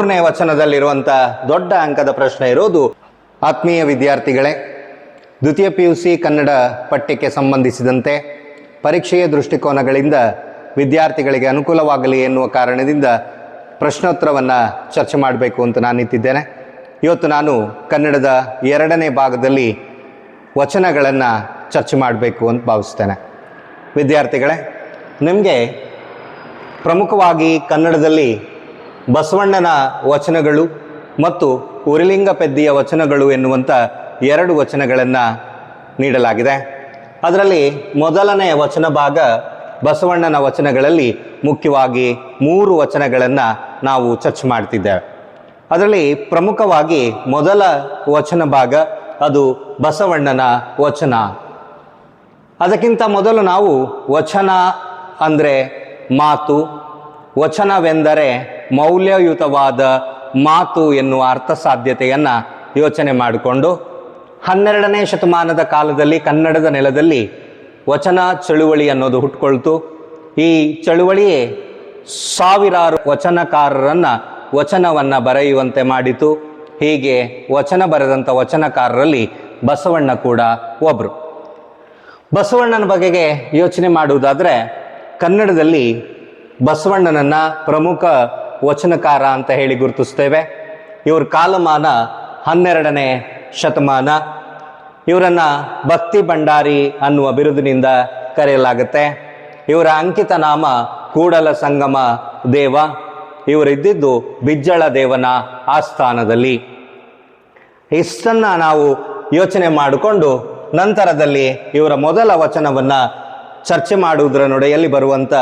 ಮೂರನೇ ವಚನದಲ್ಲಿರುವಂಥ ದೊಡ್ಡ ಅಂಕದ ಪ್ರಶ್ನೆ ಇರೋದು ಆತ್ಮೀಯ ವಿದ್ಯಾರ್ಥಿಗಳೇ, ದ್ವಿತೀಯ ಪಿ ಯು ಸಿ ಕನ್ನಡ ಪಠ್ಯಕ್ಕೆ ಸಂಬಂಧಿಸಿದಂತೆ ಪರೀಕ್ಷೆಯ ದೃಷ್ಟಿಕೋನಗಳಿಂದ ವಿದ್ಯಾರ್ಥಿಗಳಿಗೆ ಅನುಕೂಲವಾಗಲಿ ಎನ್ನುವ ಕಾರಣದಿಂದ ಪ್ರಶ್ನೋತ್ತರವನ್ನು ಚರ್ಚೆ ಮಾಡಬೇಕು ಅಂತ ನಾನು ನಿಂತಿದ್ದೇನೆ. ಇವತ್ತು ನಾನು ಕನ್ನಡದ ಎರಡನೇ ಭಾಗದಲ್ಲಿ ವಚನಗಳನ್ನು ಚರ್ಚೆ ಮಾಡಬೇಕು ಅಂತ ಭಾವಿಸ್ತೇನೆ. ವಿದ್ಯಾರ್ಥಿಗಳೇ, ನಿಮಗೆ ಪ್ರಮುಖವಾಗಿ ಕನ್ನಡದಲ್ಲಿ ಬಸವಣ್ಣನ ವಚನಗಳು ಮತ್ತು ಉರಿಲಿಂಗ ಪೆದ್ದಿಯ ವಚನಗಳು ಎನ್ನುವಂಥ ಎರಡು ವಚನಗಳನ್ನು ನೀಡಲಾಗಿದೆ. ಅದರಲ್ಲಿ ಮೊದಲನೆಯ ವಚನ ಭಾಗ ಬಸವಣ್ಣನ ವಚನಗಳಲ್ಲಿ ಮುಖ್ಯವಾಗಿ ಮೂರು ವಚನಗಳನ್ನು ನಾವು ಚರ್ಚೆ ಮಾಡ್ತಿದ್ದೇವೆ. ಅದರಲ್ಲಿ ಪ್ರಮುಖವಾಗಿ ಮೊದಲ ವಚನ ಭಾಗ ಅದು ಬಸವಣ್ಣನ ವಚನ. ಅದಕ್ಕಿಂತ ಮೊದಲು ನಾವು ವಚನ ಅಂದರೆ ಮಾತು, ವಚನವೆಂದರೆ ಮೌಲ್ಯಯುತವಾದ ಮಾತು ಎನ್ನುವ ಅರ್ಥ ಸಾಧ್ಯತೆಯನ್ನು ಯೋಚನೆ ಮಾಡಿಕೊಂಡು ಹನ್ನೆರಡನೇ ಶತಮಾನದ ಕಾಲದಲ್ಲಿ ಕನ್ನಡದ ನೆಲದಲ್ಲಿ ವಚನ ಚಳುವಳಿ ಅನ್ನೋದು ಹುಟ್ಕೊಳ್ತು. ಈ ಚಳುವಳಿಯೇ ಸಾವಿರಾರು ವಚನಕಾರರನ್ನು ವಚನವನ್ನು ಬರೆಯುವಂತೆ ಮಾಡಿತು. ಹೀಗೆ ವಚನ ಬರೆದಂಥ ವಚನಕಾರರಲ್ಲಿ ಬಸವಣ್ಣ ಕೂಡ ಒಬ್ಬರು ಬಸವಣ್ಣನ ಬಗೆಗೆ ಯೋಚನೆ ಮಾಡುವುದಾದರೆ ಕನ್ನಡದಲ್ಲಿ ಬಸವಣ್ಣನನ್ನ ಪ್ರಮುಖ ವಚನಕಾರ ಅಂತ ಹೇಳಿ ಗುರುತಿಸ್ತೇವೆ. ಇವ್ರ ಕಾಲಮಾನ ಹನ್ನೆರಡನೇ ಶತಮಾನ. ಇವರನ್ನ ಭಕ್ತಿ ಭಂಡಾರಿ ಅನ್ನುವ ಬಿರುದಿನಿಂದ ಕರೆಯಲಾಗುತ್ತೆ. ಇವರ ಅಂಕಿತ ನಾಮ ಕೂಡಲ ಸಂಗಮ ದೇವ. ಇವರಿದ್ದಿದ್ದು ಬಿಜ್ಜಳ ದೇವನ ಆಸ್ಥಾನದಲ್ಲಿ. ಇಷ್ಟನ್ನು ನಾವು ಯೋಚನೆ ಮಾಡಿಕೊಂಡು ನಂತರದಲ್ಲಿ ಇವರ ಮೊದಲ ವಚನವನ್ನ ಚರ್ಚೆ ಮಾಡುವುದರ ನಡೆಯಲ್ಲಿ ಬರುವಂಥ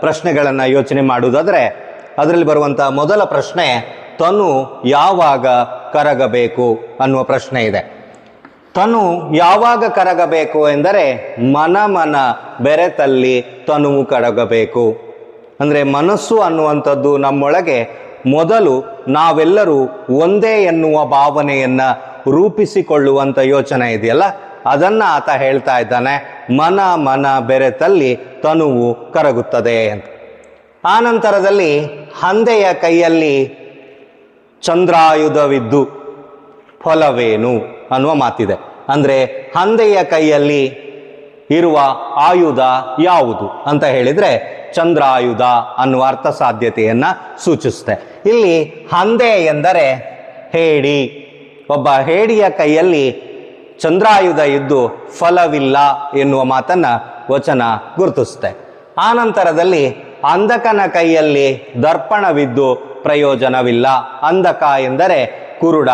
ಪ್ರಶ್ನೆಗಳನ್ನು ಯೋಚನೆ ಮಾಡುವುದಾದರೆ ಅದರಲ್ಲಿ ಬರುವಂಥ ಮೊದಲ ಪ್ರಶ್ನೆ, ತನು ಯಾವಾಗ ಕರಗಬೇಕು ಅನ್ನುವ ಪ್ರಶ್ನೆ ಇದೆ. ತನು ಯಾವಾಗ ಕರಗಬೇಕು ಎಂದರೆ ಮನ ಮನ ಬೆರೆತಲ್ಲಿ ತನುವು ಕರಗಬೇಕು. ಅಂದರೆ ಮನಸ್ಸು ಅನ್ನುವಂಥದ್ದು ನಮ್ಮೊಳಗೆ ಮೊದಲು ನಾವೆಲ್ಲರೂ ಒಂದೇ ಎನ್ನುವ ಭಾವನೆಯನ್ನು ರೂಪಿಸಿಕೊಳ್ಳುವಂಥ ಯೋಚನೆ ಇದೆಯಲ್ಲ? ಅದನ್ನು ಆತ ಹೇಳ್ತಾ ಇದ್ದಾನೆ, ಮನ ಮನ ಬೆರೆತಲ್ಲಿ ತನುವು ಕರಗುತ್ತದೆ ಅಂತ. ಆ ನಂತರದಲ್ಲಿ ಹಂದೆಯ ಕೈಯಲ್ಲಿ ಚಂದ್ರಾಯುಧವಿದ್ದು ಫಲವೇನು ಅನ್ನುವ ಮಾತಿದೆ. ಅಂದರೆ ಹಂದೆಯ ಕೈಯಲ್ಲಿ ಇರುವ ಆಯುಧ ಯಾವುದು ಅಂತ ಹೇಳಿದರೆ ಚಂದ್ರಾಯುಧ ಅನ್ನುವ ಅರ್ಥ ಸಾಧ್ಯತೆಯನ್ನು ಸೂಚಿಸುತ್ತೆ. ಇಲ್ಲಿ ಹಂದೆ ಎಂದರೆ ಹೇಡಿ. ಒಬ್ಬ ಹೇಡಿಯ ಕೈಯಲ್ಲಿ ಚಂದ್ರಾಯುಧ ಇದ್ದು ಫಲವಿಲ್ಲ ಎನ್ನುವ ಮಾತನ್ನ ವಚನ ಗುರುತಿಸುತ್ತೆ. ಆನಂತರದಲ್ಲಿ ನಂತರದಲ್ಲಿ ಅಂಧಕನ ಕೈಯಲ್ಲಿ ದರ್ಪಣವಿದ್ದು ಪ್ರಯೋಜನವಿಲ್ಲ. ಅಂಧಕ ಎಂದರೆ ಕುರುಡ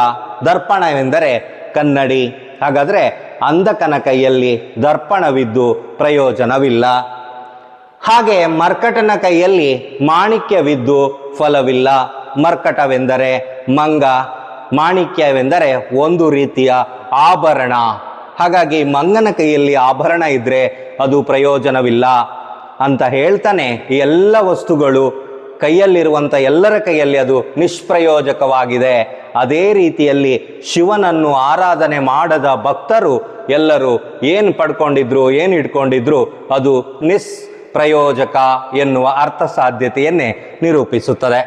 ದರ್ಪಣವೆಂದರೆ ಕನ್ನಡಿ. ಹಾಗಾದರೆ ಅಂಧಕನ ಕೈಯಲ್ಲಿ ದರ್ಪಣವಿದ್ದು ಪ್ರಯೋಜನವಿಲ್ಲ. ಹಾಗೆ ಮರ್ಕಟನ ಕೈಯಲ್ಲಿ ಮಾಣಿಕ್ಯವಿದ್ದು ಫಲವಿಲ್ಲ. ಮರ್ಕಟವೆಂದರೆ ಮಂಗ, ಮಾಣಿಕ್ಯವೆಂದರೆ ಒಂದು ರೀತಿಯ ಆಭರಣ. ಹಾಗಾಗಿ ಮಂಗನ ಕೈಯಲ್ಲಿ ಆಭರಣ ಇದ್ರೆ ಅದು ಪ್ರಯೋಜನವಿಲ್ಲ. ಅಂತ ಹೇಳ್ತಾನೆ ಈ ಎಲ್ಲ ವಸ್ತುಗಳು ಕೈಯಲ್ಲಿರುವಂಥ ಎಲ್ಲರ ಕೈಯಲ್ಲಿ ಅದು ನಿಷ್ಪ್ರಯೋಜಕವಾಗಿದೆ. ಅದೇ ರೀತಿಯಲ್ಲಿ ಶಿವನನ್ನು ಆರಾಧನೆ ಮಾಡದ ಭಕ್ತರು ಎಲ್ಲರೂ ಏನು ಪಡ್ಕೊಂಡಿದ್ರು, ಏನು ಇಟ್ಕೊಂಡಿದ್ರು, ಅದು ನಿಷ್ಪ್ರಯೋಜಕ ಎನ್ನುವ ಅರ್ಥ ಸಾಧ್ಯತೆಯನ್ನೇ ನಿರೂಪಿಸುತ್ತದೆ.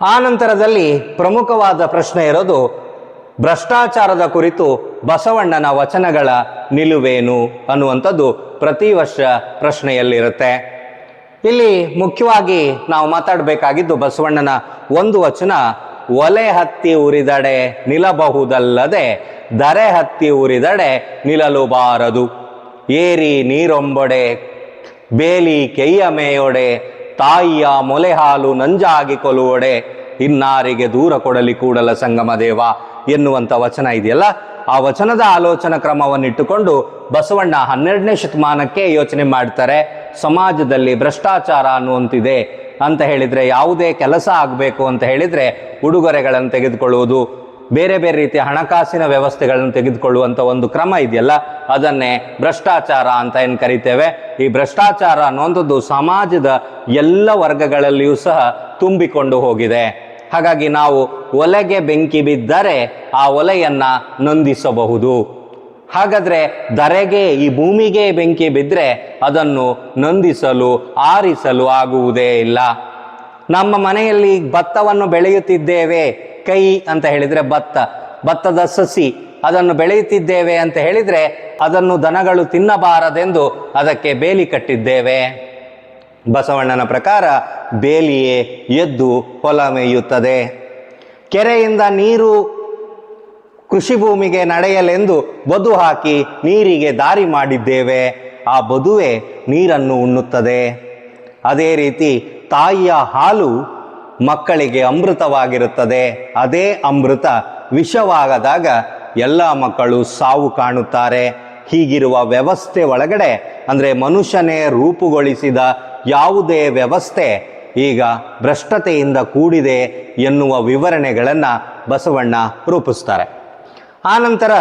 ಆ ನಂತರದಲ್ಲಿ ಪ್ರಮುಖವಾದ ಪ್ರಶ್ನೆ ಇರೋದು, ಭ್ರಷ್ಟಾಚಾರದ ಕುರಿತು ಬಸವಣ್ಣನ ವಚನಗಳ ನಿಲುವೇನು ಅನ್ನುವಂಥದ್ದು ಪ್ರತಿ ವರ್ಷ ಪ್ರಶ್ನೆಯಲ್ಲಿರುತ್ತೆ. ಇಲ್ಲಿ ಮುಖ್ಯವಾಗಿ ನಾವು ಮಾತಾಡಬೇಕಾಗಿದ್ದು ಬಸವಣ್ಣನ ಒಂದು ವಚನ, ಒಲೆ ಹತ್ತಿ ಉರಿದಡೆ ನಿಲ್ಲಬಹುದಲ್ಲದೆ, ದರೆ ಹತ್ತಿ ಉರಿದಡೆ ನಿಲ್ಲಲು ಬಾರದು ಏರಿ ನೀರೊಂಬೊಡೆ, ಬೇಲಿ ಕೆಯ್ಯ ಮೇಯೊಡೆ, ತಾಯಿಯ ಮೊಲೆ ಹಾಲು ನಂಜಾಗಿ ಕೊಲುವೊಡೆ ಇನ್ನಾರಿಗೆ ದೂರ ಕೊಡಲಿ ಕೂಡಲ ಸಂಗಮ ದೇವ ಎನ್ನುವಂಥ ವಚನ ಇದೆಯಲ್ಲ? ಆ ವಚನದ ಆಲೋಚನಾ ಕ್ರಮವನ್ನಿಟ್ಟುಕೊಂಡು ಬಸವಣ್ಣ ಹನ್ನೆರಡನೇ ಶತಮಾನಕ್ಕೆ ಯೋಚನೆ ಮಾಡ್ತಾರೆ, ಸಮಾಜದಲ್ಲಿ ಭ್ರಷ್ಟಾಚಾರ ಅನ್ನುವಂತಿದೆ ಅಂತ ಹೇಳಿದ್ರೆ ಯಾವುದೇ ಕೆಲಸ ಆಗಬೇಕು ಅಂತ ಹೇಳಿದ್ರೆ ಉಡುಗೊರೆಗಳನ್ನು ತೆಗೆದುಕೊಳ್ಳುವುದು, ಬೇರೆ ಬೇರೆ ರೀತಿಯ ಹಣಕಾಸಿನ ವ್ಯವಸ್ಥೆಗಳನ್ನು ತೆಗೆದುಕೊಳ್ಳುವಂಥ ಒಂದು ಕ್ರಮ ಇದೆಯಲ್ಲ, ಅದನ್ನೇ ಭ್ರಷ್ಟಾಚಾರ ಅಂತ ಏನು ಕರಿತೇವೆ? ಈ ಭ್ರಷ್ಟಾಚಾರ ಅನ್ನುವಂಥದ್ದು ಸಮಾಜದ ಎಲ್ಲ ವರ್ಗಗಳಲ್ಲಿಯೂ ಸಹ ತುಂಬಿಕೊಂಡು ಹೋಗಿದೆ. ಹಾಗಾಗಿ ನಾವು ಒಲೆಗೆ ಬೆಂಕಿ ಬಿದ್ದರೆ ಆ ಒಲೆಯನ್ನು ನಂದಿಸಬಹುದು. ಹಾಗಾದ್ರೆ ಧರೆಗೆ ಈ ಭೂಮಿಗೆ ಬೆಂಕಿ ಬಿದ್ದರೆ ಅದನ್ನು ನಂದಿಸಲು, ಆರಿಸಲು ಆಗುವುದೇ ಇಲ್ಲ. ನಮ್ಮ ಮನೆಯಲ್ಲಿ ಭತ್ತವನ್ನು ಬೆಳೆಯುತ್ತಿದ್ದೇವೆ, ಕೈ ಅಂತ ಹೇಳಿದ್ರೆ ಭತ್ತ, ಭತ್ತದ ಸಸಿ ಅದನ್ನು ಬೆಳೆಯುತ್ತಿದ್ದೇವೆ ಅಂತ ಹೇಳಿದ್ರೆ ಅದನ್ನು ದನಗಳು ತಿನ್ನಬಾರದೆಂದು ಅದಕ್ಕೆ ಬೇಲಿ ಕಟ್ಟಿದ್ದೇವೆ. ಬಸವಣ್ಣನ ಪ್ರಕಾರ ಬೇಲಿಯೇ ಎದ್ದು ಹೊಲ ಮೇಯುತ್ತದೆ. ಕೆರೆಯಿಂದ ನೀರು ಕೃಷಿ ಭೂಮಿಗೆ ನಡೆಯಲೆಂದು ಬದು ಹಾಕಿ ನೀರಿಗೆ ದಾರಿ ಮಾಡಿದ್ದೇವೆ. ಆ ಬದುವೆ ನೀರನ್ನು ಉಣ್ಣುತ್ತದೆ. ಅದೇ ರೀತಿ ತಾಯಿಯ ಹಾಲು ಮಕ್ಕಳಿಗೆ ಅಮೃತವಾಗಿರುತ್ತದೆ. ಅದೇ ಅಮೃತ ವಿಷವಾಗದಾಗ ಎಲ್ಲ ಮಕ್ಕಳು ಸಾವು ಕಾಣುತ್ತಾರೆ. ಹೀಗಿರುವ ವ್ಯವಸ್ಥೆ ಒಳಗಡೆ ಅಂದರೆ ಮನುಷ್ಯನೇ ರೂಪುಗೊಳಿಸಿದ ಯಾವುದೇ ವ್ಯವಸ್ಥೆ ಈಗ ಭ್ರಷ್ಟತೆಯಿಂದ ಕೂಡಿದೆ ಎನ್ನುವ ವಿವರಣೆಗಳನ್ನು ಬಸವಣ್ಣ ರೂಪಿಸ್ತಾರೆ. ಆನಂತರ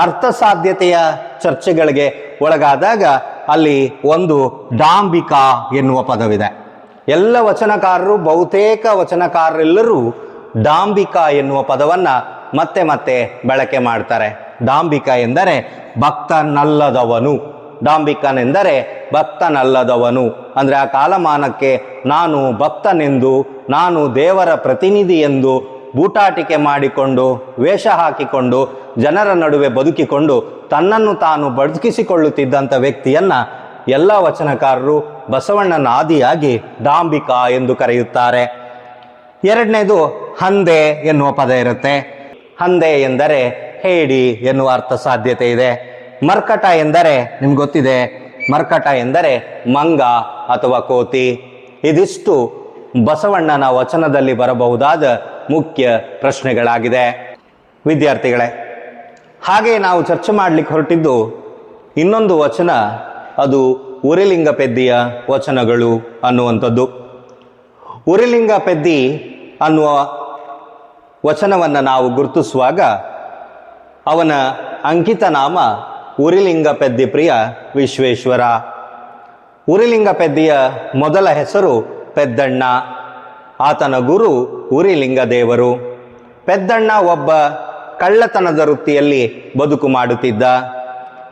ಅರ್ಥಸಾಧ್ಯತೆಯ ಚರ್ಚೆಗಳಿಗೆ ಒಳಗಾದಾಗ ಅಲ್ಲಿ ಒಂದು ಡಾಂಬಿಕಾ ಎನ್ನುವ ಪದವಿದೆ. ಎಲ್ಲ ವಚನಕಾರರು, ಬಹುತೇಕ ವಚನಕಾರರೆಲ್ಲರೂ ಡಾಂಬಿಕಾ ಎನ್ನುವ ಪದವನ್ನು ಮತ್ತೆ ಮತ್ತೆ ಬಳಕೆ ಮಾಡ್ತಾರೆ. ಡಾಂಬಿಕ ಎಂದರೆ ಭಕ್ತನಲ್ಲದವನು. ಡಾಂಬಿಕನೆಂದರೆ ಭಕ್ತನಲ್ಲದವನು. ಅಂದರೆ ಆ ಕಾಲಮಾನಕ್ಕೆ ನಾನು ಭಕ್ತನೆಂದು, ನಾನು ದೇವರ ಪ್ರತಿನಿಧಿ ಎಂದು ಬೂಟಾಟಿಕೆ ಮಾಡಿಕೊಂಡು, ವೇಷ ಹಾಕಿಕೊಂಡು, ಜನರ ನಡುವೆ ಬದುಕಿಕೊಂಡು, ತನ್ನನ್ನು ತಾನು ಬದುಕಿಸಿಕೊಳ್ಳುತ್ತಿದ್ದಂಥ ವ್ಯಕ್ತಿಯನ್ನ ಎಲ್ಲ ವಚನಕಾರರು ಬಸವಣ್ಣನ ಆದಿಯಾಗಿ ಡಾಂಬಿಕ ಎಂದು ಕರೆಯುತ್ತಾರೆ. ಎರಡನೇದು ಹಂದೆ ಎನ್ನುವ ಪದ ಇರುತ್ತೆ. ಹಂದೆ ಎಂದರೆ ಹೇಡಿ ಎನ್ನುವ ಅರ್ಥ ಸಾಧ್ಯತೆ ಇದೆ. ಮರ್ಕಟ ಎಂದರೆ, ನಿಮ್ಗೆ ಗೊತ್ತಿದೆ, ಮರ್ಕಟ ಎಂದರೆ ಮಂಗ ಅಥವಾ ಕೋತಿ. ಇದಿಷ್ಟು ಬಸವಣ್ಣನ ವಚನದಲ್ಲಿ ಬರಬಹುದಾದ ಮುಖ್ಯ ಪ್ರಶ್ನೆಗಳಾಗಿದೆ. ವಿದ್ಯಾರ್ಥಿಗಳೇ, ಹಾಗೆ ನಾವು ಚರ್ಚೆ ಮಾಡಲಿಕ್ಕೆ ಹೊರಟಿದ್ದು, ಇನ್ನೊಂದು ವಚನ, ಅದು ಉರಿಲಿಂಗ ಪೆದ್ದಿಯ ವಚನಗಳು ಅನ್ನುವಂಥದ್ದು. ಉರಿಲಿಂಗ ಪೆದ್ದಿ ಅನ್ನುವ ವಚನವನ್ನು ನಾವು ಗುರುತಿಸುವಾಗ ಅವನ ಅಂಕಿತ ನಾಮ ಉರಿಲಿಂಗ ಪೆದ್ದಿ ಪ್ರಿಯ ವಿಶ್ವೇಶ್ವರ. ಉರಿಲಿಂಗ ಪೆದ್ದಿಯ ಮೊದಲ ಹೆಸರು ಪೆದ್ದಣ್ಣ. ಆತನ ಗುರು ಉರಿಲಿಂಗ ದೇವರು ಪೆದ್ದಣ್ಣ ಒಬ್ಬ ಕಳ್ಳತನದ ವೃತ್ತಿಯಲ್ಲಿ ಬದುಕು ಮಾಡುತ್ತಿದ್ದ.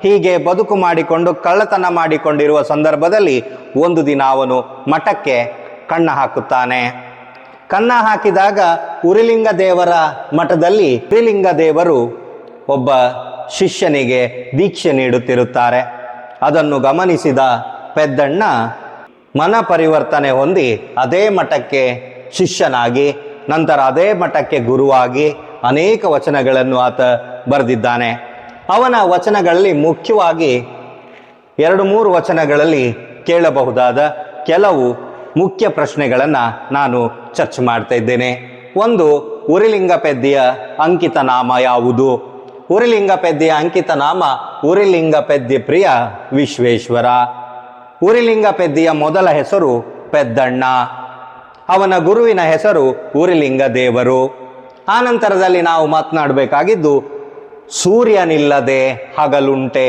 ಹೀಗೆ ಬದುಕು ಮಾಡಿಕೊಂಡು ಕಳ್ಳತನ ಮಾಡಿಕೊಂಡಿರುವ ಸಂದರ್ಭದಲ್ಲಿ ಒಂದು ದಿನ ಅವನು ಮಠಕ್ಕೆ ಕಣ್ಣ ಹಾಕುತ್ತಾನೆ. ಕನ್ನ ಹಾಕಿದಾಗ ಉರಿಲಿಂಗ ದೇವರ ಮಠದಲ್ಲಿ ಉರಿಲಿಂಗ ದೇವರು ಒಬ್ಬ ಶಿಷ್ಯನಿಗೆ ದೀಕ್ಷೆ ನೀಡುತ್ತಿರುತ್ತಾರೆ. ಅದನ್ನು ಗಮನಿಸಿದ ಪೆದ್ದಣ್ಣ ಮನ ಪರಿವರ್ತನೆ ಹೊಂದಿ ಅದೇ ಮಠಕ್ಕೆ ಶಿಷ್ಯನಾಗಿ, ನಂತರ ಅದೇ ಮಠಕ್ಕೆ ಗುರುವಾಗಿ ಅನೇಕ ವಚನಗಳನ್ನು ಆತ ಬರೆದಿದ್ದಾನೆ. ಅವನ ವಚನಗಳಲ್ಲಿ ಮುಖ್ಯವಾಗಿ ಎರಡು ಮೂರು ವಚನಗಳಲ್ಲಿ ಕೇಳಬಹುದಾದ ಕೆಲವು ಮುಖ್ಯ ಪ್ರಶ್ನೆಗಳನ್ನು ನಾನು ಚರ್ಚೆ ಮಾಡ್ತಾ ಇದ್ದೇನೆ. ಒಂದು, ಉರಿಲಿಂಗ ಪೆದ್ದಿಯ ಅಂಕಿತ ನಾಮ ಯಾವುದು? ಉರಿಲಿಂಗ ಪೆದ್ದಿಯ ಅಂಕಿತ ನಾಮ ಉರಿಲಿಂಗ ಪೆದ್ದಿ ಪ್ರಿಯ ವಿಶ್ವೇಶ್ವರ. ಉರಿಲಿಂಗ ಪೆದ್ದಿಯ ಮೊದಲ ಹೆಸರು ಪೆದ್ದಣ್ಣ. ಅವನ ಗುರುವಿನ ಹೆಸರು ಉರಿಲಿಂಗ ದೇವರು ಆನಂತರದಲ್ಲಿ ನಾವು ಮಾತನಾಡಬೇಕಾಗಿದ್ದು, ಸೂರ್ಯನಿಲ್ಲದೆ ಹಗಲುಂಟೆ,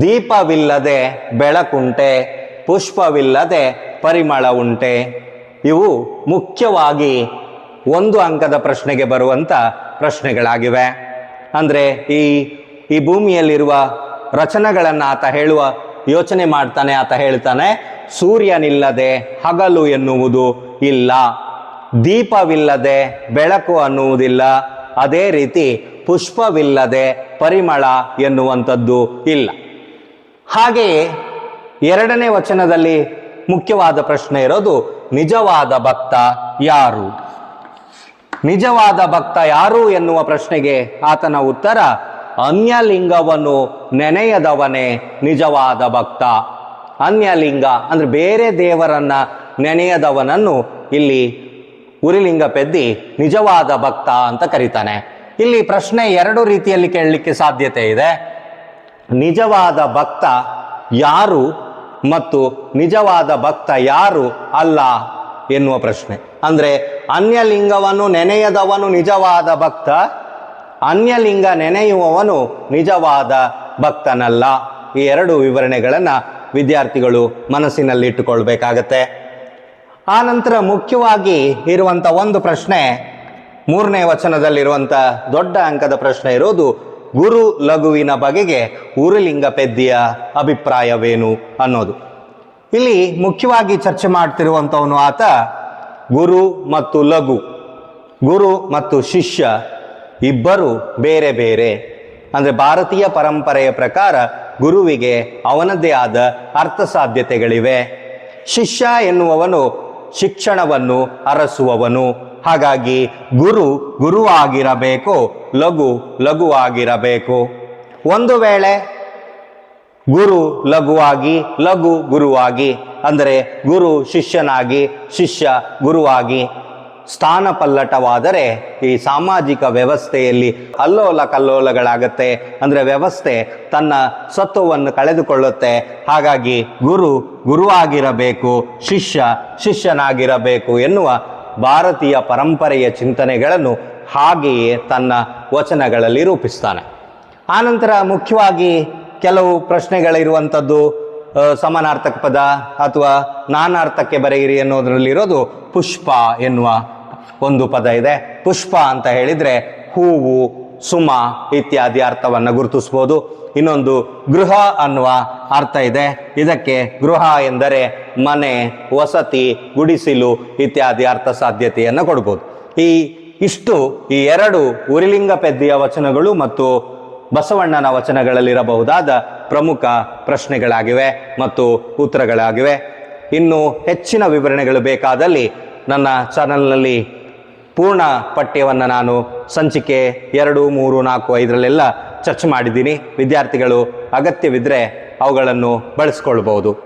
ದೀಪವಿಲ್ಲದೆ ಬೆಳಕುಂಟೆ, ಪುಷ್ಪವಿಲ್ಲದೆ ಪರಿಮಳ ಉಂಟೆ ಇವು ಮುಖ್ಯವಾಗಿ ಒಂದು ಅಂಕದ ಪ್ರಶ್ನೆಗೆ ಬರುವಂಥ ಪ್ರಶ್ನೆಗಳಾಗಿವೆ. ಅಂದರೆ ಈ ಈ ಭೂಮಿಯಲ್ಲಿರುವ ರಚನೆಗಳನ್ನು ಆತ ಹೇಳುವ, ಯೋಚನೆ ಮಾಡ್ತಾನೆ ಆತ ಹೇಳ್ತಾನೆ, ಸೂರ್ಯನಿಲ್ಲದೆ ಹಗಲು ಎನ್ನುವುದು ಇಲ್ಲ, ದೀಪವಿಲ್ಲದೆ ಬೆಳಕು ಅನ್ನುವುದಿಲ್ಲ, ಅದೇ ರೀತಿ ಪುಷ್ಪವಿಲ್ಲದೆ ಪರಿಮಳ ಎನ್ನುವಂಥದ್ದು ಇಲ್ಲ. ಹಾಗೆಯೇ ಎರಡನೇ ವಚನದಲ್ಲಿ ಮುಖ್ಯವಾದ ಪ್ರಶ್ನೆ ಇರೋದು, ನಿಜವಾದ ಭಕ್ತ ಯಾರು? ನಿಜವಾದ ಭಕ್ತ ಯಾರು ಎನ್ನುವ ಪ್ರಶ್ನೆಗೆ ಆತನ ಉತ್ತರ, ಅನ್ಯಲಿಂಗವನ್ನು ನೆನೆಯದವನೇ ನಿಜವಾದ ಭಕ್ತ. ಅನ್ಯಲಿಂಗ ಅಂದ್ರೆ ಬೇರೆ ದೇವರನ್ನ ನೆನೆಯದವನನ್ನು ಇಲ್ಲಿ ಉರಿಲಿಂಗ ಪೆದ್ದಿ ನಿಜವಾದ ಭಕ್ತ ಅಂತ ಕರೀತಾನೆ. ಇಲ್ಲಿ ಪ್ರಶ್ನೆ ಎರಡು ರೀತಿಯಲ್ಲಿ ಕೇಳಲಿಕ್ಕೆ ಸಾಧ್ಯತೆ ಇದೆ. ನಿಜವಾದ ಭಕ್ತ ಯಾರು ಮತ್ತು ನಿಜವಾದ ಭಕ್ತ ಯಾರು ಅಲ್ಲ ಎನ್ನುವ ಪ್ರಶ್ನೆ. ಅಂದ್ರೆ ಅನ್ಯಲಿಂಗವನ್ನು ನೆನೆಯದವನು ನಿಜವಾದ ಭಕ್ತ, ಅನ್ಯಲಿಂಗ ನೆನೆಯುವವನು ನಿಜವಾದ ಭಕ್ತನಲ್ಲ. ಈ ಎರಡು ವಿವರಣೆಗಳನ್ನು ವಿದ್ಯಾರ್ಥಿಗಳು ಮನಸ್ಸಿನಲ್ಲಿ ಇಟ್ಟುಕೊಳ್ಬೇಕಾಗತ್ತೆ. ಆ ನಂತರ ಮುಖ್ಯವಾಗಿ ಇರುವಂಥ ಒಂದು ಪ್ರಶ್ನೆ, ಮೂರನೇ ವಚನದಲ್ಲಿರುವಂಥ ದೊಡ್ಡ ಅಂಕದ ಪ್ರಶ್ನೆ ಇರೋದು, ಗುರು ಲಘುವಿನ ಬಗೆಗೆ ಉರುಲಿಂಗ ಪೆದ್ದಿಯ ಅಭಿಪ್ರಾಯವೇನು ಅನ್ನೋದು. ಇಲ್ಲಿ ಮುಖ್ಯವಾಗಿ ಚರ್ಚೆ ಮಾಡ್ತಿರುವಂಥವನು ಆತ ಗುರು ಮತ್ತು ಲಘು. ಗುರು ಮತ್ತು ಶಿಷ್ಯ ಇಬ್ಬರು ಬೇರೆ ಬೇರೆ. ಅಂದರೆ ಭಾರತೀಯ ಪರಂಪರೆಯ ಪ್ರಕಾರ ಗುರುವಿಗೆ ಅವನದೇ ಆದ ಅರ್ಥ ಸಾಧ್ಯತೆಗಳಿವೆ. ಶಿಷ್ಯ ಎನ್ನುವವನು ಶಿಕ್ಷಣವನ್ನು ಅರಸುವವನು. ಹಾಗಾಗಿ ಗುರು ಗುರುವಾಗಿರಬೇಕು, ಲಘು ಲಘುವಾಗಿರಬೇಕು. ಒಂದು ವೇಳೆ ಗುರು ಲಘುವಾಗಿ, ಲಘು ಗುರುವಾಗಿ, ಅಂದರೆ ಗುರು ಶಿಷ್ಯನಾಗಿ, ಶಿಷ್ಯ ಗುರುವಾಗಿ ಸ್ಥಾನ ಪಲ್ಲಟವಾದರೆ ಈ ಸಾಮಾಜಿಕ ವ್ಯವಸ್ಥೆಯಲ್ಲಿ ಅಲ್ಲೋಲ ಕಲ್ಲೋಲಗಳಾಗತ್ತೆ. ಅಂದರೆ ವ್ಯವಸ್ಥೆ ತನ್ನ ಸತ್ವವನ್ನು ಕಳೆದುಕೊಳ್ಳುತ್ತೆ. ಹಾಗಾಗಿ ಗುರು ಗುರುವಾಗಿರಬೇಕು, ಶಿಷ್ಯ ಶಿಷ್ಯನಾಗಿರಬೇಕು ಎನ್ನುವ ಭಾರತೀಯ ಪರಂಪರೆಯ ಚಿಂತನೆಗಳನ್ನು ಹಾಗೆಯೇ ತನ್ನ ವಚನಗಳಲ್ಲಿ ರೂಪಿಸ್ತಾನೆ. ಆನಂತರ ಮುಖ್ಯವಾಗಿ ಕೆಲವು ಪ್ರಶ್ನೆಗಳಿರುವಂಥದ್ದು ಸಮಾನಾರ್ಥಕ ಪದ ಅಥವಾ ನಾನಾರ್ಥಕ್ಕೆ ಬರೆಯಿರಿ ಅನ್ನೋದರಲ್ಲಿರೋದು ಪುಷ್ಪ ಎನ್ನುವ ಒಂದು ಪದ ಇದೆ. ಪುಷ್ಪ ಅಂತ ಹೇಳಿದರೆ ಹೂವು, ಸುಮ ಇತ್ಯಾದಿ ಅರ್ಥವನ್ನು ಗುರುತಿಸ್ಬೋದು. ಇನ್ನೊಂದು ಗೃಹ ಅನ್ನುವ ಅರ್ಥ ಇದೆ. ಇದಕ್ಕೆ ಗೃಹ ಎಂದರೆ ಮನೆ, ವಸತಿ, ಗುಡಿಸಿಲು ಇತ್ಯಾದಿ ಅರ್ಥ ಸಾಧ್ಯತೆಯನ್ನು ಕೊಡ್ಬೋದು. ಈ ಇಷ್ಟು ಈ ಎರಡು ಉರಿಲಿಂಗ ಪೆದ್ದಿಯ ವಚನಗಳು ಮತ್ತು ಬಸವಣ್ಣನ ವಚನಗಳಲ್ಲಿರಬಹುದಾದ ಪ್ರಮುಖ ಪ್ರಶ್ನೆಗಳಾಗಿವೆ ಮತ್ತು ಉತ್ತರಗಳಾಗಿವೆ. ಇನ್ನು ಹೆಚ್ಚಿನ ವಿವರಣೆಗಳು ಬೇಕಾದಲ್ಲಿ ನನ್ನ ಚಾನಲ್ನಲ್ಲಿ ಪೂರ್ಣ ಪಠ್ಯವನ್ನು ನಾನು ಸಂಚಿಕೆ ಎರಡು, ಮೂರು, ನಾಲ್ಕು, ಐದರಲ್ಲೆಲ್ಲ ಚರ್ಚೆ ಮಾಡಿದ್ದೀನಿ. ವಿದ್ಯಾರ್ಥಿಗಳು ಅಗತ್ಯವಿದ್ದರೆ ಅವುಗಳನ್ನು ಬಳಸ್ಕೊಳ್ಬಹುದು.